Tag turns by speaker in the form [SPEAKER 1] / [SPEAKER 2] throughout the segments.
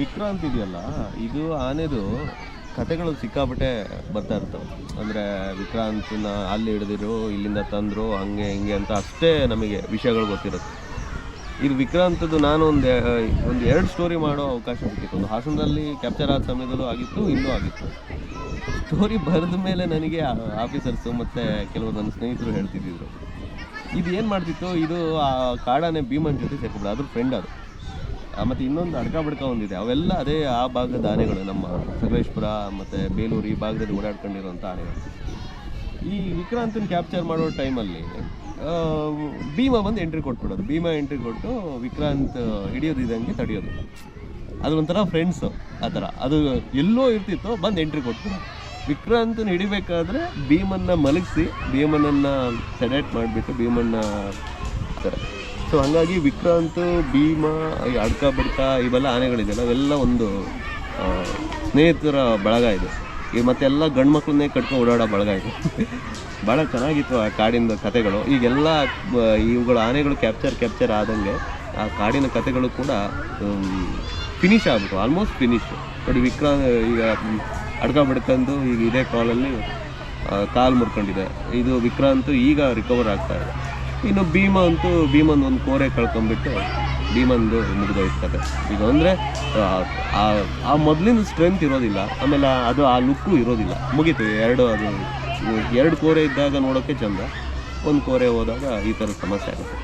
[SPEAKER 1] ವಿಕ್ರಾಂತ್ ಇದೆಯಲ್ಲ, ಇದು ಆನೆದು ಕತೆಗಳು ಸಿಕ್ಕಾಪಟ್ಟೆ ಬರ್ತಾ ಇರ್ತವೆ. ಅಂದರೆ ವಿಕ್ರಾಂತನ ಅಲ್ಲಿ ಹಿಡಿದಿರು, ಇಲ್ಲಿಂದ ತಂದರು, ಹಂಗೆ ಹಿಂಗೆ ಅಂತ ಅಷ್ಟೇ ನಮಗೆ ವಿಷಯಗಳು ಗೊತ್ತಿರುತ್ತೆ. ಇದು ವಿಕ್ರಾಂತದ್ದು ನಾನು ಒಂದು ಒಂದು ಎರಡು ಸ್ಟೋರಿ ಮಾಡೋ ಅವಕಾಶ ಸಿಕ್ಕಿತ್ತು. ಒಂದು ಹಾಸನದಲ್ಲಿ ಕ್ಯಾಪ್ಚರ್ ಆದ ಸಮಯದಲ್ಲೂ ಆಗಿತ್ತು ಇಲ್ಲೂ ಆಗಿತ್ತು. ಸ್ಟೋರಿ ಬರೆದ ಮೇಲೆ ನನಗೆ ಆಫೀಸರ್ಸು ಮತ್ತು ಕೆಲವರು ನನ್ನ ಸ್ನೇಹಿತರು ಹೇಳ್ತಿದ್ದಿದ್ರು ಇದು ಏನು ಮಾಡ್ತಿತ್ತು? ಇದು ಆ ಕಾಡಾನೆ ಭೀಮನ್ ಜೊತೆ ಸೇರ್ಕೊಬಿಡ ಅದ್ರ ಫ್ರೆಂಡ್ ಅದು. ಮತ್ತೆ ಇನ್ನೊಂದು ಅಡ್ಕ ಬಡ್ಕ ಒಂದಿದೆ. ಅವೆಲ್ಲ ಅದೇ ಆ ಭಾಗದ ಆನೆಗಳು ನಮ್ಮ ಸಕಲೇಶ್ಪುರ ಮತ್ತು ಬೇಲೂರು ಈ ಭಾಗದಲ್ಲಿ ಓಡಾಡ್ಕೊಂಡಿರುವಂಥ ಆನೆಗಳು. ಈ ವಿಕ್ರಾಂತನ ಕ್ಯಾಪ್ಚರ್ ಮಾಡೋ ಟೈಮಲ್ಲಿ ಭೀಮ ಬಂದು ಎಂಟ್ರಿ ಕೊಟ್ಬಿಡೋದು. ಭೀಮ ಎಂಟ್ರಿ ಕೊಟ್ಟು ವಿಕ್ರಾಂತ್ ಹಿಡಿಯೋದಿದಂಗೆ ತಡೆಯೋದು. ಅದು ಒಂಥರ ಫ್ರೆಂಡ್ಸು ಆ ಥರ. ಅದು ಎಲ್ಲೋ ಇರ್ತಿತ್ತು ಬಂದು ಎಂಟ್ರಿ ಕೊಟ್ಬಿಡೋದು ವಿಕ್ರಾಂತನ ಹಿಡಿಬೇಕಾದ್ರೆ ಭೀಮನ್ನ ಮಲಗಿಸಿ, ಭೀಮನನ್ನು ಸೆಡೆಟ್ ಮಾಡಿಬಿಟ್ಟು ಭೀಮನ್ನ ಸೊ ಹಂಗಾಗಿ ವಿಕ್ರಾಂತ್, ಭೀಮ, ಈ ಅಡ್ಕ, ಬಡ್ಕ ಇವೆಲ್ಲ ಆನೆಗಳಿದೆಯಲ್ಲ ಅವೆಲ್ಲ ಒಂದು ಸ್ನೇಹಿತರ ಬಳಗ ಇದೆ. ಈ ಮತ್ತೆಲ್ಲ ಗಂಡು ಮಕ್ಕಳನ್ನೇ ಕಟ್ಕೊಂಡು ಓಡಾಡೋ ಬಳಗ ಇದೆ. ಭಾಳ ಚೆನ್ನಾಗಿತ್ತು ಆ ಕಾಡಿನ ಕತೆಗಳು. ಈಗೆಲ್ಲ ಇವುಗಳ ಆನೆಗಳು ಕ್ಯಾಪ್ಚರ್ ಕ್ಯಾಪ್ಚರ್ ಆದಂಗೆ ಆ ಕಾಡಿನ ಕತೆಗಳು ಕೂಡ ಫಿನಿಶ್ ಆಗ್ಬಿಟ್ಟು ಆಲ್ಮೋಸ್ಟ್ ಫಿನಿಶ್ ನೋಡಿ, ವಿಕ್ರಾಂತ್, ಈಗ, ಅಡ್ಕ, ಬಡ್ಕಂದು ಈಗ ಇದೇ ಕಾಲಲ್ಲಿ ಕಾಲು ಮುರ್ಕೊಂಡಿದೆ. ಇದು ವಿಕ್ರಾಂತ್ ಈಗ ರಿಕವರ್ ಆಗ್ತಾ ಇದೆ. ಇನ್ನು ಭೀಮ ಅಂತೂ ಭೀಮನ್ ಒಂದು ಕೋರೆ ಕಳ್ಕೊಂಬಿಟ್ಟು ಭೀಮಂದು ಮುಗಿದೋಯ್ತದೆ. ಈಗ ಅಂದರೆ, ಆ ಮೊದಲಿನ ಸ್ಟ್ರೆಂತ್ ಇರೋದಿಲ್ಲ, ಆಮೇಲೆ ಅದು ಆ ಲುಕ್ಕು ಇರೋದಿಲ್ಲ. ಮುಗೀತು, ಎರಡು ಅದು, ಎರಡು ಕೋರೆ ಇದ್ದಾಗ ನೋಡೋಕ್ಕೆ ಚಂದ, ಒಂದು ಕೋರೆ ಹೋದಾಗ ಈ ಥರದ ಸಮಸ್ಯೆ ಆಗುತ್ತೆ.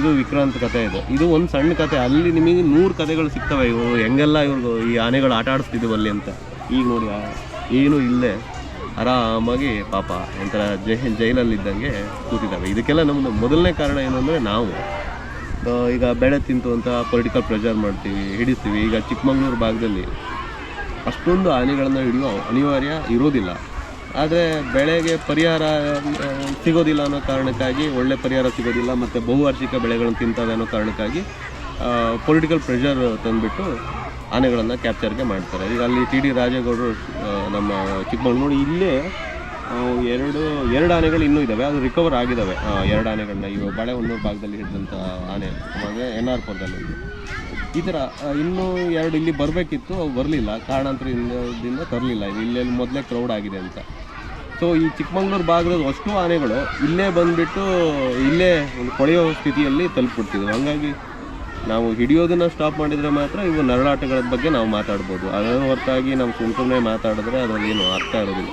[SPEAKER 1] ಇದು ವಿಕ್ರಾಂತ್ ಕತೆ ಇದು. ಇದು ಒಂದು ಸಣ್ಣ ಕತೆ ಅಲ್ಲಿ ನಿಮಗೆ ನೂರು ಕತೆಗಳು ಸಿಗ್ತವೆ ಇವರು ಹೆಂಗೆಲ್ಲ ಇವ್ರಿಗೂ ಈ ಆನೆಗಳು ಆಟ ಆಡಿಸ್ತಿದ್ವು ಅಲ್ಲಿ ಅಂತ. ಈಗ ನೋಡಿ ಏನೂ ಇಲ್ಲದೆ ಆರಾಮಾಗಿ ಪಾಪ ಒಂಥರ ಜೈ ಜೈಲಲ್ಲಿದ್ದಂಗೆ ಕೂತಿದ್ದಾವೆ ಇದಕ್ಕೆಲ್ಲ ನಮ್ಮದು ಮೊದಲನೇ ಕಾರಣ ಏನು ಅಂದರೆ ನಾವು. ಈಗ ಬೆಳೆ ತಿಂತು ಅಂತ ಪೊಲಿಟಿಕಲ್ ಪ್ರೆಷರ್ ಮಾಡ್ತೀವಿ, ಹಿಡಿಸ್ತೀವಿ. ಈಗ ಚಿಕ್ಕಮಗಳೂರು ಭಾಗದಲ್ಲಿ ಅಷ್ಟೊಂದು ಹಾನಿಗಳನ್ನು ಹಿಡಿಯೋ ಅನಿವಾರ್ಯ ಇರೋದಿಲ್ಲ. ಆದರೆ ಬೆಳೆಗೆ ಪರಿಹಾರ ಸಿಗೋದಿಲ್ಲ ಅನ್ನೋ ಕಾರಣಕ್ಕಾಗಿ, ಒಳ್ಳೆ ಪರಿಹಾರ ಸಿಗೋದಿಲ್ಲ, ಮತ್ತು ಬಹುವಾರ್ಷಿಕ ಬೆಳೆಗಳನ್ನು ತಿಂತವೆ ಅನ್ನೋ ಕಾರಣಕ್ಕಾಗಿ ಪೊಲಿಟಿಕಲ್ ಪ್ರೆಷರ್ ತಂದುಬಿಟ್ಟು ಆನೆಗಳನ್ನು ಕ್ಯಾಪ್ಚರ್ಗೆ ಮಾಡ್ತಾರೆ. ಈಗ ಅಲ್ಲಿ ಟಿ ಡಿ ರಾಜೇಗೌಡರು ನಮ್ಮ ಚಿಕ್ಕಮಗಳೂರು ಇಲ್ಲೇ ಎರಡು ಎರಡು ಆನೆಗಳು ಇನ್ನೂ ಇದ್ದಾವೆ ಅದು ರಿಕವರ್ ಆಗಿದ್ದಾವೆ ಎರಡು ಆನೆಗಳನ್ನ ಇವಾಗ ಬಾಳೆಹೊನ್ನೂರು ಭಾಗದಲ್ಲಿ ಹಿಡಿದಂಥ ಆನೆ, ಅಂದರೆ ಎನ್ ಆರ್ ಪುರದಲ್ಲಿ. ಈ ಥರ ಇನ್ನೂ ಎರಡು ಇಲ್ಲಿ ಬರಬೇಕಿತ್ತು, ಅವು ಬರಲಿಲ್ಲ. ಕಾರಣಾಂತರದಿಂದ ತರಲಿಲ್ಲ. ಇಲ್ಲೆಲ್ಲಿ ಮೊದಲೇ ಕ್ರೌಡ್ ಆಗಿದೆ ಅಂತ. ಸೊ ಈ ಚಿಕ್ಕಮಂಗ್ಳೂರು ಭಾಗದ ಅಷ್ಟು ಆನೆಗಳು ಇಲ್ಲೇ ಬಂದುಬಿಟ್ಟು ಇಲ್ಲೇ ಒಂದು ಕೊಳೆಯೋ ಸ್ಥಿತಿಯಲ್ಲಿ ತಲುಪಿಬಿಡ್ತಿದ್ವು ಹಾಗಾಗಿ ನಾವು ಹಿಡಿಯೋದನ್ನ ಸ್ಟಾಪ್ ಮಾಡಿದರೆ ಮಾತ್ರ ಇವು ನರಳಾಟಗಳ ಬಗ್ಗೆ ನಾವು ಮಾತಾಡ್ಬೋದು. ಅದರ ಹೊರತಾಗಿ ನಾವು ಸುಮ್ಮನೆ ಮಾತಾಡಿದ್ರೆ ಅದರಲ್ಲಿ ಏನು ಅರ್ಥ ಇರೋದಿಲ್ಲ.